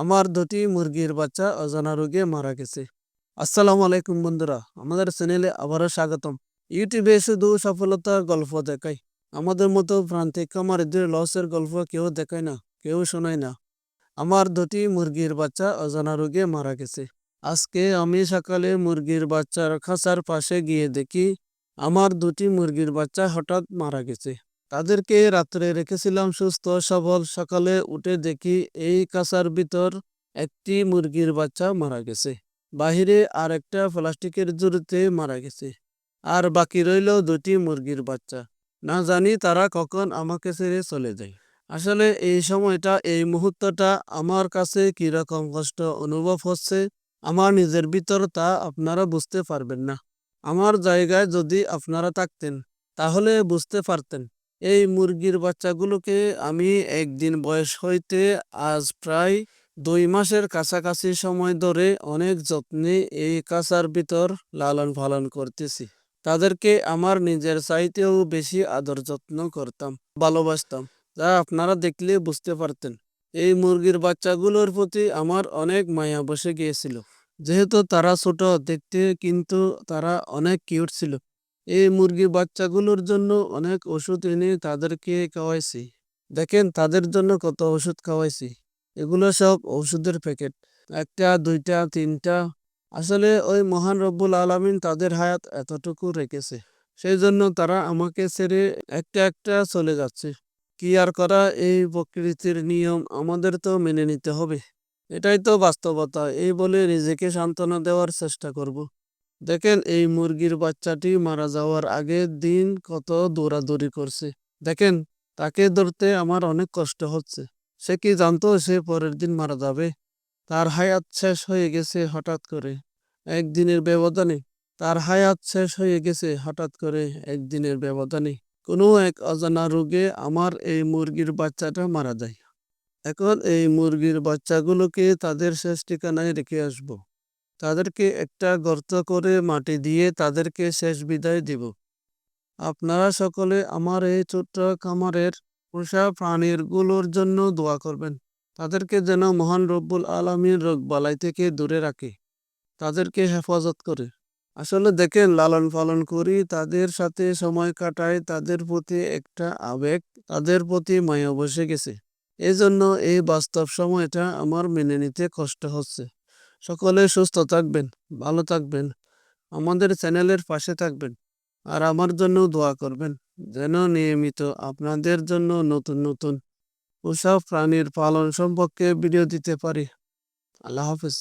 আমার দুটি মুরগির বাচ্চা অজানা রোগে মারা গেছে। আসসালামু আলাইকুম বন্ধুরা, আমাদের চ্যানেলে আবারও স্বাগতম। ইউটিউবে শুধু সফলতার গল্প দেখাই। আমাদের মতো প্রান্তিক খামারিদের লসের গল্প কেউ দেখায় না, কেউ শোনায় না। আমার দুটি মুরগির বাচ্চা অজানা রোগে মারা গেছে। আজকে আমি সকালে মুরগির বাচ্চার খাঁচার পাশে গিয়ে দেখি, আমার দুটি মুরগির বাচ্চা হঠাৎ মারা গেছে। তাদেরকে রাত্রে রেখেছিলাম সুস্থ, সবল। সকালে উঠে দেখি এই কাঁচার ভিতর একটি মুরগির বাচ্চা মারা গেছে। বাহিরে আর একটা প্লাস্টিকের জুড়িতে মারা গেছে। আর বাকি রইল দুটি মুরগির বাচ্চা। না জানি তারা কখন আমাকে ছেড়ে চলে যায়। আসলে এই সময়টা, এই মুহূর্তটা আমার কাছে কীরকম কষ্ট অনুভব হচ্ছে, আমার নিজের ভিতর তা আপনারা বুঝতে পারবেন না। আমার জায়গায় যদি আপনারা থাকতেন, তাহলে বুঝতে পারতেন। এই মুরগির বাচ্চাগুলোকে আমি একদিন বয়স হইতে আজ প্রায় দুই মাসের কাছাকাছি সময় ধরে অনেক যত্নে এই কাঁচার ভিতর লালন পালন করতেছি। তাদেরকে আমার নিজের চাইতেও বেশি আদর যত্ন করতাম, ভালোবাসতাম। যা আপনারা দেখলে বুঝতে পারতেন। এই মুরগির বাচ্চাগুলোর প্রতি আমার অনেক মায়া বসে গিয়েছিল। যেহেতু তারা ছোট, দেখতে কিন্তু তারা অনেক কিউট ছিল। এই মুরগি বাচ্চাগুলোর জন্য অনেক ওষুধ এনে তাদেরকে খাওয়াইছি। দেখেন, তাদের জন্য কত ওষুধ খাওয়াইছি। এগুলো সব ওষুধের প্যাকেট। একটা, দুইটা, তিনটা। আসলে ওই মহান রব্বুল আলমিন তাদের হায়াত এতটুকু রেখেছে। সেই জন্য তারা আমাকে ছেড়ে একটা একটা চলে যাচ্ছে। কি আর করা, এই প্রকৃতির নিয়ম আমাদের তো মেনে নিতে হবে। এটাই তো বাস্তবতা। এই বলে নিজেকে সান্ত্বনা দেওয়ার চেষ্টা করব। দেখেন, এই মুরগির বাচ্চাটি মারা যাওয়ার আগে দিন কত দৌড়াদৌড়ি করছে। দেখেন, তাকে ধরতে আমার অনেক কষ্ট হচ্ছে। সে কি জানতো সে পরের দিন মারা যাবে? তার হায়াত শেষ হয়ে গেছে হঠাৎ করে। একদিনের ব্যবধানে তার হায়াত শেষ হয়ে গেছে হঠাৎ করে একদিনের ব্যবধানে। কোনো এক অজানা রোগে আমার এই মুরগির বাচ্চাটা মারা যায়। এখন এই মুরগির বাচ্চাগুলোকে তাদের শেষ ঠিকানায় রেখে আসব। তাদেরকে একটা গর্ত করে মাটি দিয়ে তাদেরকে শেষ বিদায় দিব। আপনারা সকলে আমার এই ছোট্ট খামারের পোষা প্রাণীরগুলোর জন্য দোয়া করবেন। তাদেরকে যেন মহান রব্বুল আলমীর রোগ বালাই থেকে দূরে রাখে। তাদেরকে হেফাজত করে। আসলে দেখেন, লালন পালন করি, তাদের সাথে সময় কাটায় তাদের প্রতি একটা আবেগ, তাদের প্রতি মায়া বসে গেছে। এই জন্য এই বাস্তব সময়টা আমার মেনে নিতে কষ্ট হচ্ছে। সকলে সুস্থ থাকবেন, ভালো থাকবেন। আমাদের চ্যানেলের পাশে থাকবেন আর আমার জন্য দোয়া করবেন যেন নিয়মিত আপনাদের জন্য নতুন নতুন পোষা প্রাণীর পালন সম্পর্কে ভিডিও দিতে পারি। আল্লাহ হাফিজ।